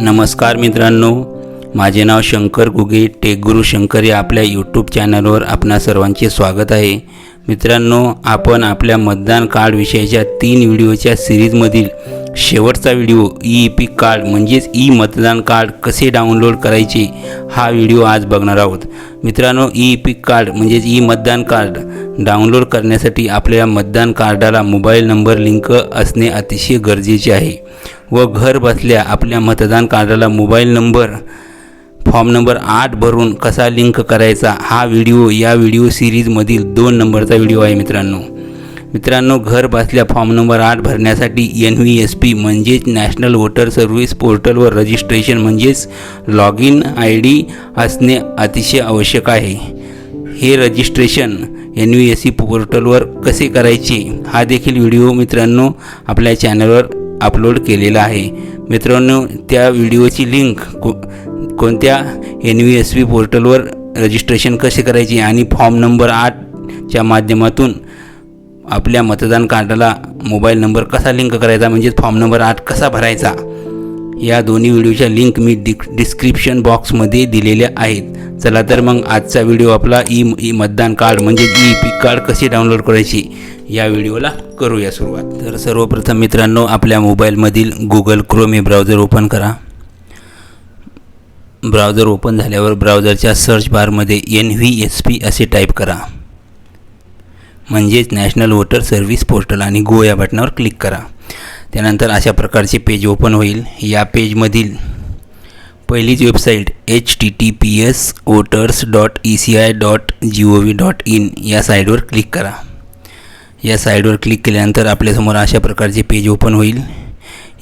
नमस्कार मित्रांनो. माझे नाव शंकर गुगे टेकगुरू शंकर या आपल्या यूट्यूब चॅनलवर आपणा सर्वांचे स्वागत आहे. मित्रांनो आपण आपल्या मतदान कार्डविषयीच्या तीन व्हिडिओच्या सिरीजमधील शेवटचा व्हिडिओ ई पी कार्ड म्हणजेच ई मतदान कार्ड कसे डाउनलोड करायचे हा व्हिडिओ आज बघणार आहोत. मित्रांनो ई पी कार्ड म्हणजेच ई मतदान कार्ड डाउनलोड करण्यासाठी आपल्या मतदान कार्डाला मोबाईल नंबर लिंक असणे अतिशय गरजेचे आहे. व घर बसल्या आपल्या मतदान कार्डाला मोबाईल नंबर फॉर्म नंबर आठ भरून कसा लिंक करायचा हा व्हिडिओ या व्हिडिओ सिरीजमधील दोन नंबरचा व्हिडिओ आहे मित्रांनो. मित्रांनो घर बसल्या फॉर्म नंबर आठ भरण्यासाठी एन व्ही एस पी म्हणजेच नॅशनल वोटर सर्व्हिस पोर्टलवर रजिस्ट्रेशन म्हणजेच लॉग इन आय डी असणे अतिशय आवश्यक आहे. हे registration N V S C पोर्टलवर कसे करायचे हा देखील व्हिडिओ मित्रांनो आपल्या चॅनलवर अपलोड केलेला आहे. मित्रांनो त्या व्हिडिओची लिंक को कोणत्या एन व्ही एस पी पोर्टलवर रजिस्ट्रेशन कसे करायचे आणि फॉर्म नंबर आठच्या माध्यमातून आपल्या मतदान कार्डाला मोबाईल नंबर कसा लिंक करायचा म्हणजेच फॉर्म नंबर आठ कसा भरायचा या दोन्ही व्हिडिओच्या लिंक मी डिक डिस्क्रिप्शन बॉक्समध्ये दिलेल्या आहेत. चला तर मग आजचा व्हिडिओ आपला ई ई मतदान कार्ड म्हणजे ई पी कार्ड कसे डाउनलोड करायचे या व्हिडिओला करूया सुरुवात. तर सर्वप्रथम मित्रांनो आपल्या मोबाईलमधील गुगल क्रोम हे ब्राउझर ओपन करा. ब्राउझर ओपन झाल्यावर ब्राउझरच्या सर्च बारमध्ये एन व्ही एस पी असे टाईप करा. म्हणजेच नॅशनल वोटर सर्व्हिस पोर्टल आणि गो या बटनावर क्लिक करा. त्यानंतर अशा प्रकारचे पेज ओपन होईल. या पेजमधील पहिलीच website H T T P S voters dot E C I dot G O V dot in या साईडवर क्लिक करा. या साईडवर क्लिक केल्यानंतर आपल्यासमोर अशा प्रकारचे पेज ओपन होईल.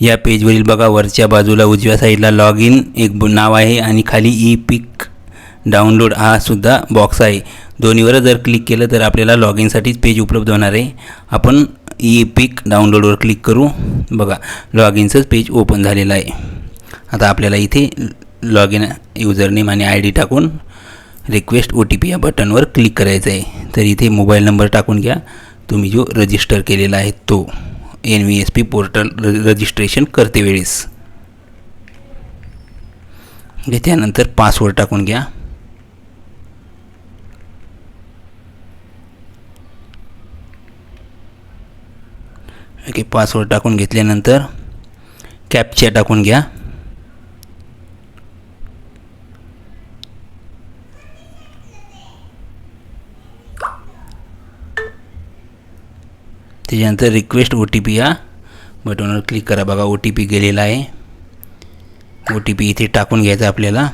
या पेजवरील बघा वरच्या बाजूला उजव्या साईडला लॉग इन एक नाव आहे आणि खाली ई पिक डाउनलोड हा सुद्धा बॉक्स आहे. दोन्हीवर जर क्लिक केलं तर आपल्याला लॉग इनसाठीच पेज उपलब्ध होणार आहे. आपण ई पिक डाउनलोडवर क्लिक करू. बघा लॉग इनचंच पेज ओपन झालेलं आहे. आता आपल्याला इथे लॉग इन युजर नेम आणि आय डी टाकून रिक्वेस्ट ओ टी पी या बटनवर क्लिक करायचं आहे. तर इथे मोबाईल नंबर टाकून घ्या. तुम्ही जो रजिस्टर केलेला आहे तो N V S P portal र रजिस्ट्रेशन करते वेळेस. म्हणजे त्यानंतर पासवर्ड टाकून घ्या. ओके पासवर्ड टाकून घेतल्यानंतर कॅपच्या टाकून घ्या. त्याच्यानंतर रिक्वेस्ट ओ टी पी या बटनवर क्लिक करा. बघा ओ टी पी गेलेला आहे. ओ टी पी इथे टाकून घ्यायचा आपल्याला.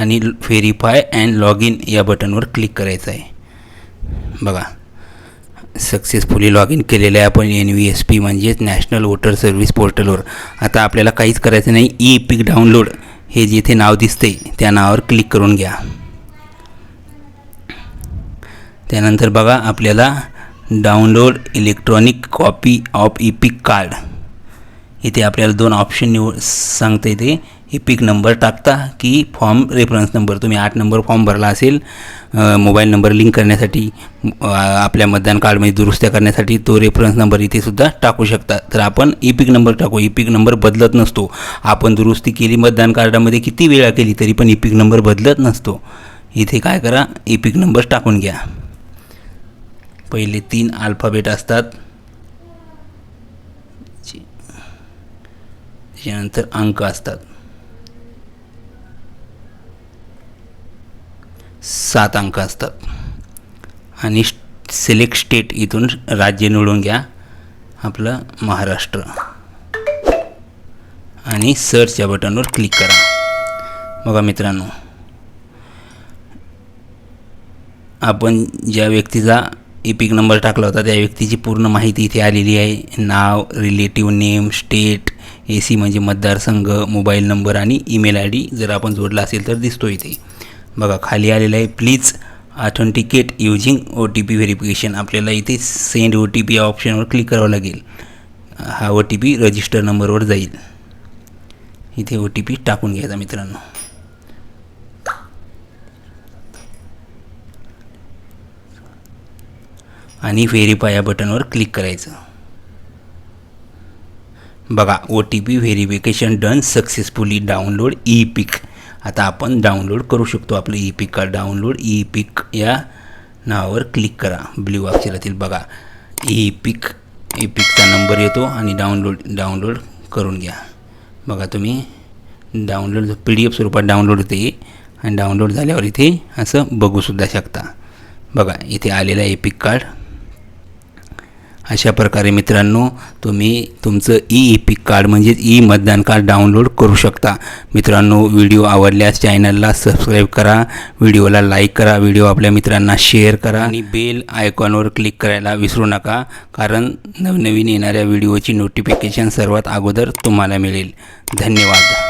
आणि व्हेरीफाय अँड लॉग इन या बटनवर क्लिक करायचं आहे. बघा. सक्सेसफुली लॉग इन केलेलं आहे आपण एन व्ही एस पी म्हणजेच नॅशनल वोटर सर्व्हिस पोर्टलवर आता आपल्याला काहीच करायचं नाही. ई पिक डाउनलोड हे जिथे नाव दिसते त्या नावावर क्लिक करून घ्या. त्यानंतर बघा आपल्याला download electronic copy of EPIC card इथे आपल्याला दोन ऑप्शन निवड सांगता येते. हे पिक नंबर टाकता की फॉर्म रेफरन्स नंबर तुम्ही आठ नंबर फॉर्म भरला असेल मोबाईल नंबर लिंक करण्यासाठी आपल्या मतदान कार्डमध्ये दुरुस्त्या करण्यासाठी तो रेफरन्स नंबर इथे सुद्धा टाकू शकता. तर आपण ई पिक नंबर टाकू. ई पिक नंबर बदलत नसतो. आपण दुरुस्ती केली मतदान कार्डामध्ये किती वेळा केली तरी पण ई पिक नंबर बदलत नसतो. इथे काय करा ई पिक नंबर टाकून घ्या. पहिले तीन अल्फाबेट असतात. त्याच्यानंतर अंक असतात. सात अंक असतात. आणि सिलेक्ट स्टेट इथून राज्य निवडून घ्या. आपलं महाराष्ट्र. आणि सर्च या बटनवर क्लिक करा. बघा मित्रांनो. आपण ज्या व्यक्तीचा इपिक नंबर टाकला होता त्या व्यक्तीची पूर्ण माहिती इथे आलेली आहे. नाव relative name state A C म्हणजे मतदारसंघ मोबाईल नंबर आणि ईमेल आय डी जर आपण जोडला असेल तर दिसतो इथे बघा खाली आलेलं आहे please authenticate using O T P verification आपल्याला इथे सेंड ओ टी पी या ऑप्शनवर क्लिक करावं लागेल. हा ओ टी पी रजिस्टर नंबरवर जाईल. इथे ओ टी पी टाकून घ्यायचा मित्रांनो. आणि व्हेरीफाय या बटनवर क्लिक करायचं. बघा O T P verification done successfully download EPIC आता आपण डाउनलोड करू शकतो आपलं EPIC card download EPIC या नावावर क्लिक करा. ब्ल्यू अक्षरातील बघा. ई पिक ई पिकचा नंबर येतो आणि डाउनलोड डाउनलोड करून घ्या. बघा तुम्ही डाउनलोड पी डी एफ स्वरूपात डाउनलोड होते आणि डाउनलोड झाल्यावर इथे असं बघूसुद्धा शकता. बघा इथे आलेलं आहे पिक कार्ड अशा प्रकारे मित्रांनो तुम्ही तुमचं ई पिक कार्ड म्हणजेच ई मतदान कार्ड डाउनलोड करू शकता. मित्रांनो व्हिडिओ आवडल्यास चॅनलला सबस्क्राईब करा व्हिडिओला लाईक करा व्हिडिओ आपल्या मित्रांना शेअर करा आणि बेल आयकॉनवर क्लिक करायला विसरू नका कारण नवनवीन येणाऱ्या व्हिडिओची नोटिफिकेशन सर्वात अगोदर तुम्हाला मिळेल. धन्यवाद.